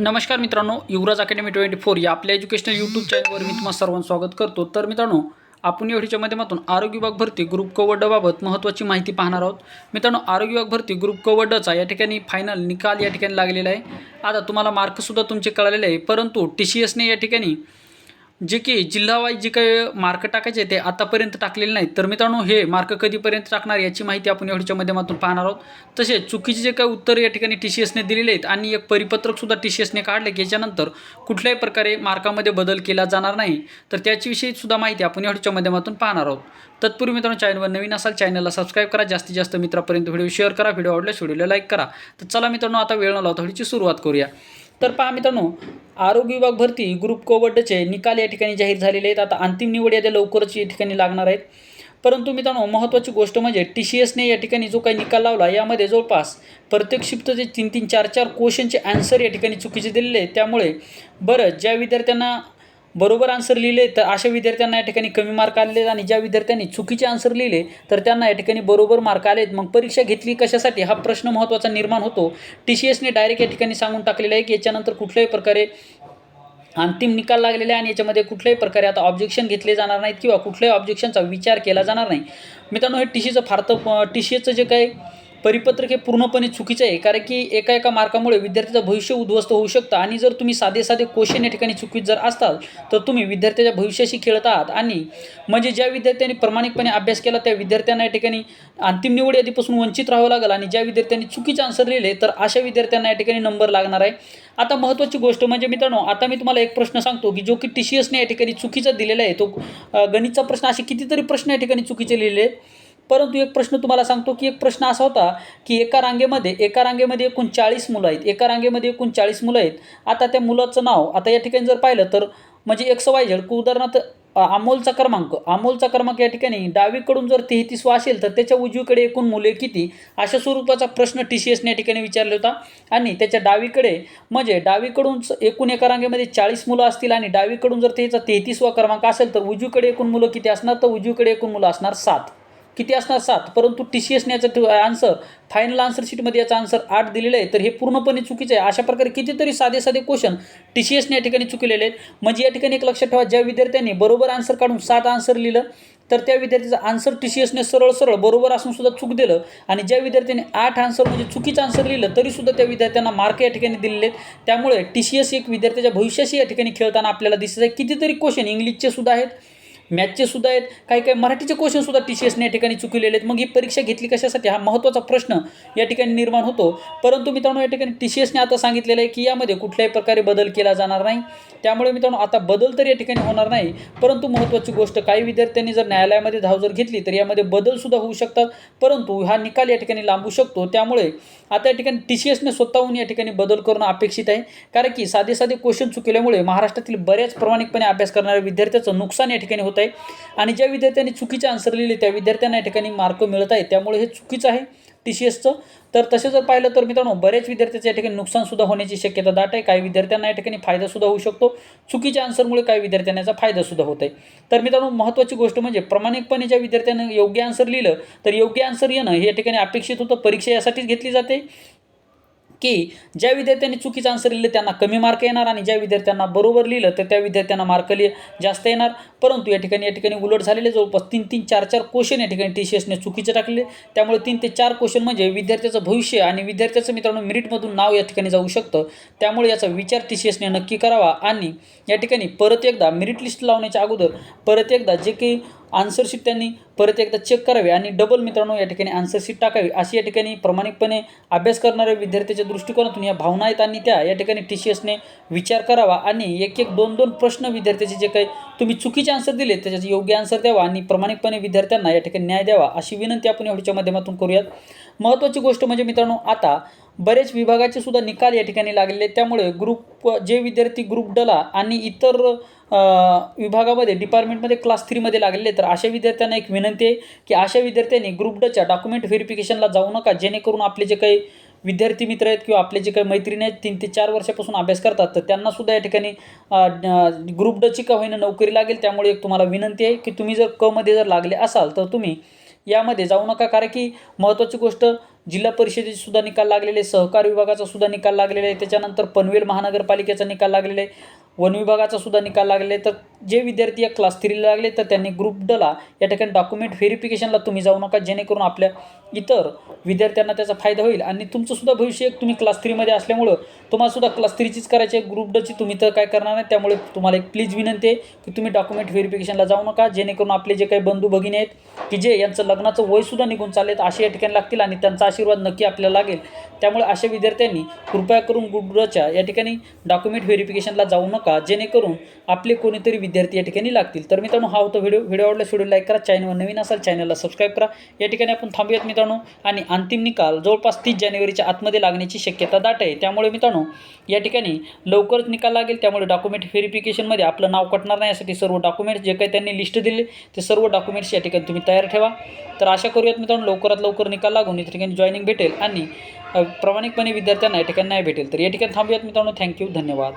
नमस्कार मित्रांनो युवराज academy twenty four या आपल्या एज्युकेशनल यूट्यूब चॅनलवर मी तुम्हाला सर्वांचं स्वागत करतो. तर मित्रांनो आपण एवढीच्या माध्यमातून आरोग्य विभाग भरती ग्रुप कवड्डाबाबत महत्त्वाची माहिती पाहणार आहोत. मित्रांनो आरोग्य विभाग भरती ग्रुप कवड्डाचा या ठिकाणी फायनल निकाल या ठिकाणी लागलेला आहे. आता तुम्हाला मार्कसुद्धा तुमचे कळालेले आहे परंतु टी सी एसने या ठिकाणी जे की जिल्हावाईज जे काही मार्क टाकायचे ते आतापर्यंत टाकलेले नाहीत. तर मित्रांनो हे मार्क कधीपर्यंत टाकणार याची माहिती आपण एवढीच्या माध्यमातून पाहणार आहोत. तसेच चुकीचे जे काही उत्तर या ठिकाणी टी सी एसने दिलेले आहेत आणि एक परिपत्रकसुद्धा टी सी एसने काढले की याच्यानंतर कुठल्याही प्रकारे मार्कामध्ये बदल केला जाणार नाही. तर त्याच्याविषयी सुद्धा माहिती आपण एवढीच्या माध्यमातून पाहणार आहोत. तत्पूर्वी मित्रांनो चॅनलवर नवीन असाल चॅनलला सबस्क्राईब करा. जास्तीत जास्त मित्रापर्यंत व्हिडिओ शेअर करा. व्हिडिओ आवडल्यास व्हिडिओला लाईक करा. तर चला मित्रांनो आता वेळ न लावता व्हिडिओची सुरुवात करूया. तर पहा मित्रांनो आरोग्य विभाग भरती ग्रुप कोवडचे निकाल या ठिकाणी जाहीर झालेले आहेत. आता अंतिम निवड याद्या लवकरच या ठिकाणी लागणार आहेत. परंतु मित्रांनो महत्त्वाची गोष्ट म्हणजे टी सी एसने या ठिकाणी जो काही निकाल लावला यामध्ये जवळपास प्रत्येक शिफ्टचे तीन तीन चार चार क्वेश्चनचे आन्सर या ठिकाणी चुकीचे दिलेले आहेत. त्यामुळे बरं ज्या विद्यार्थ्यांना बरोबर आन्सर लिहिले तर अशा विद्यार्थ्यांना या ठिकाणी कमी मार्क आलेले आणि ज्या विद्यार्थ्यांनी चुकीचे आन्सर लिहिले तर त्यांना या ठिकाणी बरोबर मार्क आलेत मग परीक्षा घेतली कशासाठी? हा प्रश्न महत्त्वाचा निर्माण होतो. टी सी एसने डायरेक्ट या ठिकाणी सांगून टाकलेलं आहे की याच्यानंतर कुठल्याही प्रकारे अंतिम निकाल लागलेला आहे आणि याच्यामध्ये कुठल्याही प्रकारे आता ऑब्जेक्शन घेतले जाणार नाहीत किंवा कुठल्याही ऑब्जेक्शनचा विचार केला जाणार नाही. मित्रांनो हे टी सीचं फारतं टी सी एसचं जे काही परिपत्रक हे पूर्णपणे चुकीचं आहे कारण की एका एका मार्कामुळे विद्यार्थ्याचं भविष्य उद्ध्वस्त होऊ शकतं आणि जर तुम्ही साधे साधे क्वेश्चन या ठिकाणी चुकीत जर असताल तर तुम्ही विद्यार्थ्याच्या भविष्याशी खेळत आहात. आणि म्हणजे ज्या विद्यार्थ्यांनी प्रामाणिकपणे अभ्यास केला त्या विद्यार्थ्यांना या ठिकाणी अंतिम निवड यादीपासून वंचित राहावं लागेल आणि ज्या विद्यार्थ्यांनी चुकीचे आन्सर लिहिले तर अशा विद्यार्थ्यांना या ठिकाणी नंबर लागणार आहे. आता महत्त्वाची गोष्ट म्हणजे मित्रांनो आता मी तुम्हाला एक प्रश्न सांगतो की जो की टी सी एसने या ठिकाणी चुकीचा दिलेला आहे तो गणितचा प्रश्न असे कितीतरी प्रश्न या ठिकाणी चुकीचे लिहिले आहेत. परंतु एक प्रश्न तुम्हाला सांगतो की एक प्रश्न असा होता की एका रांगेमध्ये एका रांगेमध्ये एकूण चाळीस मुलं आहेत. एका रांगेमध्ये एकूण चाळीस मुलं आहेत. आता त्या मुलाचं नाव आता या ठिकाणी जर पाहिलं तर म्हणजे एक्स वाय झेड उदाहरणार्थ अमोलचा क्रमांक. अमोलचा क्रमांक या ठिकाणी डावीकडून जर तेहतीसवा असेल तर त्याच्या उजवीकडे एकूण मुले किती? अशा स्वरूपाचा प्रश्न टी सी एसने या ठिकाणी विचारला होता. आणि त्याच्या डावीकडे म्हणजे डावीकडून एकूण एका रांगेमध्ये चाळीस मुलं असतील आणि डावीकडून जर त्याचा तेहतीसवा क्रमांक असेल तर उजवीकडे एकूण मुलं किती असणार? तर उजवीकडे एकूण मुलं असणार सात. किती असणार? सात. परंतु टी सी एसने याचं आन्सर फायनल आन्सर शीटमध्ये याचा आन्सर आठ दिलेलं आहे तर हे पूर्णपणे चुकीचं आहे. अशा प्रकारे कितीतरी साधे साधे क्वेश्चन टी सी एसने या ठिकाणी चुकलेले आहेत. म्हणजे या ठिकाणी एक लक्षात ठेवा ज्या विद्यार्थ्यांनी बरोबर आन्सर काढून सात आन्सर लिहिलं तर त्या विद्यार्थ्याचं आन्सर टी सी एसने सरळ सरळ बरोबर असून सुद्धा चूक दिलं आणि ज्या विद्यार्थ्यांनी आठ आन्सर म्हणजे चुकीचं आन्सर लिहिलं तरीसुद्धा त्या विद्यार्थ्यांना मार्क या ठिकाणी दिलेले आहेत. त्यामुळे टी सी एस एक विद्यार्थ्याच्या भविष्याशी या ठिकाणी खेळताना आपल्याला दिसत आहे. कितीतरी क्वेश्चन इंग्लिशचे सुद्धा आहेत. मॅथचे सुद्धा आहेत. काही काही मराठीचे क्वेश्चन सुद्धा टी सी एसने या ठिकाणी चुकलेले आहेत. मग ही परीक्षा घेतली कशासाठी? हा महत्त्वाचा प्रश्न या ठिकाणी निर्माण होतो. परंतु मित्रांनो या ठिकाणी टी सी एसने आता सांगितलेलं आहे की यामध्ये कुठल्याही प्रकारे बदल केला जाणार नाही. त्यामुळे मित्रांनो आता बदल तर या ठिकाणी होणार नाही. परंतु महत्त्वाची गोष्ट काही विद्यार्थ्यांनी जर न्यायालयामध्ये धाव जर घेतली तर यामध्ये बदलसुद्धा होऊ शकतात. परंतु हा निकाल या ठिकाणी लांबू शकतो. त्यामुळे आता या ठिकाणी टी सी एसने स्वतःहून या ठिकाणी बदल करणं अपेक्षित आहे. कारण की साधे साधे क्वेश्चन चुकल्यामुळे महाराष्ट्रातील बऱ्याच प्रामाणिकपणे अभ्यास करणाऱ्या विद्यार्थ्याचं नुकसान या ठिकाणी होतं आहे आणि ज्या विद्यार्थ्यांनी चुकीचे आन्सर लिहिले त्या विद्यार्थ्यांना या ठिकाणी मार्क मिळत आहे त्यामुळे हे चुकीचं आहे टी सी एसचं तर तसे जर पाहिलं तर मित्रांनो बऱ्याच विद्यार्थ्याचं या ठिकाणी नुकसानसुद्धा होण्याची शक्यता दाट आहे. काही विद्यार्थ्यांना या ठिकाणी फायदासुद्धा होऊ शकतो. चुकीच्या आन्सरमुळे काही विद्यार्थ्यांना याचा फायदासुद्धा होत आहे तर मित्रांनो महत्त्वाची गोष्ट म्हणजे प्रामाणिकपणे ज्या विद्यार्थ्यांनी योग्य आन्सर लिहिलं तर योग्य आन्सर येणं हे या ठिकाणी अपेक्षित होतं. परीक्षा यासाठीच घेतली जाते. की ज्या विद्यार्थ्यांनी चुकीचं आन्सर लिहिलं त्यांना कमी मार्क येणार आणि ज्या विद्यार्थ्यांना बरोबर लिहिलं तर त्या विद्यार्थ्यांना मार्क लिहि जास्त येणार. परंतु या ठिकाणी या ठिकाणी उलट झालेले जवळपास तीन तीन चार चार क्वेश्चन या ठिकाणी टी सी एसने चुकीचे टाकले. त्यामुळे तीन ते चार क्वेश्चन म्हणजे विद्यार्थ्याचं भविष्य आणि विद्यार्थ्याचं मित्रांनो मेरिटमधून नाव या ठिकाणी जाऊ शकतं. त्यामुळे याचा विचार टी सी एसने नक्की करावा आणि या ठिकाणी परत एकदा मेरिट लिस्ट लावण्याच्या अगोदर परत एकदा जे काही आन्सरशीट त्यांनी परत एकदा चेक करावे आणि डबल मित्रांनो या ठिकाणी आन्सरशीट टाकावी. अशी या ठिकाणी प्रामाणिकपणे अभ्यास करणाऱ्या विद्यार्थ्याच्या दृष्टिकोनातून या भावना आहेत आणि त्या या ठिकाणी टी सी एसने विचार करावा आणि एक एक दोन दोन प्रश्न विद्यार्थ्याचे जे काही तुम्ही चुकीचे आन्सर दिले त्याच्याचे योग्य आन्सर द्यावा आणि प्रामाणिकपणे विद्यार्थ्यांना या ठिकाणी न्याय द्यावा अशी विनंती आपण एवढीच्या माध्यमातून करूयात. महत्त्वाची गोष्ट म्हणजे मित्रांनो आता बरेच विभागाचे सुद्धा निकाल या ठिकाणी लागलेले आहेत. त्यामुळे ग्रुप जे विद्यार्थी ग्रुप डला आणि इतर विभागामध्ये डिपार्टमेंटमध्ये क्लास थ्रीमध्ये लागलेले तर अशा विद्यार्थ्यांना एक विनंती आहे की अशा विद्यार्थ्यांनी ग्रुप डच्या डॉक्युमेंट व्हेरिफिकेशनला जाऊ नका. जेणेकरून आपले जे काही विद्यार्थी मित्र आहेत किंवा आपले जे काही मैत्रिणी आहेत तीन ते चार वर्षापासून अभ्यास करतात तर त्यांनासुद्धा या ठिकाणी ग्रुप डची का होईना नोकरी लागेल त्यामुळे एक तुम्हाला विनंती आहे की तुम्ही जर कमध्ये जर लागले असाल तर तुम्ही यामध्ये जाऊ नका. कारण की महत्त्वाची गोष्ट जिल्हा परिषदेचे सुद्धा निकाल लागलेले आहे सहकार विभागाचा सुद्धा निकाल लागलेला आहे. त्याच्यानंतर पनवेल महानगरपालिकेचा निकाल लागलेला आहे. वन विभागाचा सुद्धा निकाल लागले. तर जे विद्यार्थी या क्लास थ्रीला लागले तर त्यांनी ग्रुप डला या ठिकाणी डॉक्युमेंट व्हेरिफिकेशनला तुम्ही जाऊ नका. जेणेकरून आपल्या इतर विद्यार्थ्यांना त्याचा फायदा होईल. आणि तुमचंसुद्धा भविष्य एक तुम्ही क्लास थ्रीमध्ये असल्यामुळं तुम्हालासुद्धा क्लास थ्रीचीच करायची आहे. ग्रुप डची तुम्ही तर काय करणार नाही. त्यामुळे तुम्हाला एक प्लीज विनंती आहे की तुम्ही डॉक्युमेंट व्हेरिफिकेशनला जाऊ नका. जेणेकरून आपले जे काही बंधू भगिनी आहेत की जे यांचं लग्नाचं वयसुद्धा निघून चाललेत असे या ठिकाणी लागतील आणि त्यांचा आशीर्वाद नक्की आपल्याला लागेल. त्यामुळे अशा विद्यार्थ्यांनी कृपया करून ग्रुप डच्या या ठिकाणी डॉक्युमेंट व्हेरिफिकेशनला जाऊ नका. जेणेकरून आपले कोणीतरी विद्यार्थी या ठिकाणी लागतील. तर मित्रांनो हा होता व्हिडिओ व्हिडिओ आवडला व्हिडिओ लाईक करा. चॅनलवर नवीन असाल चॅनलला सबस्क्राईब करा. या ठिकाणी आपण थांबूयात मित्रांनो. आणि अंतिम निकाल जवळपास तीस जानेवारीच्या आतमध्ये लागण्याची शक्यता दाट आहे. त्यामुळे मित्रांनो या ठिकाणी लवकरच निकाल लागेल. त्यामुळे डॉक्युमेंट व्हेरिफिकेशनमध्ये आपलं नाव कटणार नाही. यासाठी सर्व डॉक्युमेंट्स जे काही त्यांनी लिस्ट दिले ते सर्व डॉक्युमेंट्स या ठिकाणी तुम्ही तयार ठेवा. तर आशा करूयात मित्रांनो लवकरात लवकर निकाल लागून या ठिकाणी जॉईनिंग भेटेल. आणि प्रामाणिकपणे विद्यार्थ्यांना या ठिकाणी नाही भेटेल. तर या ठिकाणी थांबूयात मित्रांनो. थँक्यू धन्यवाद.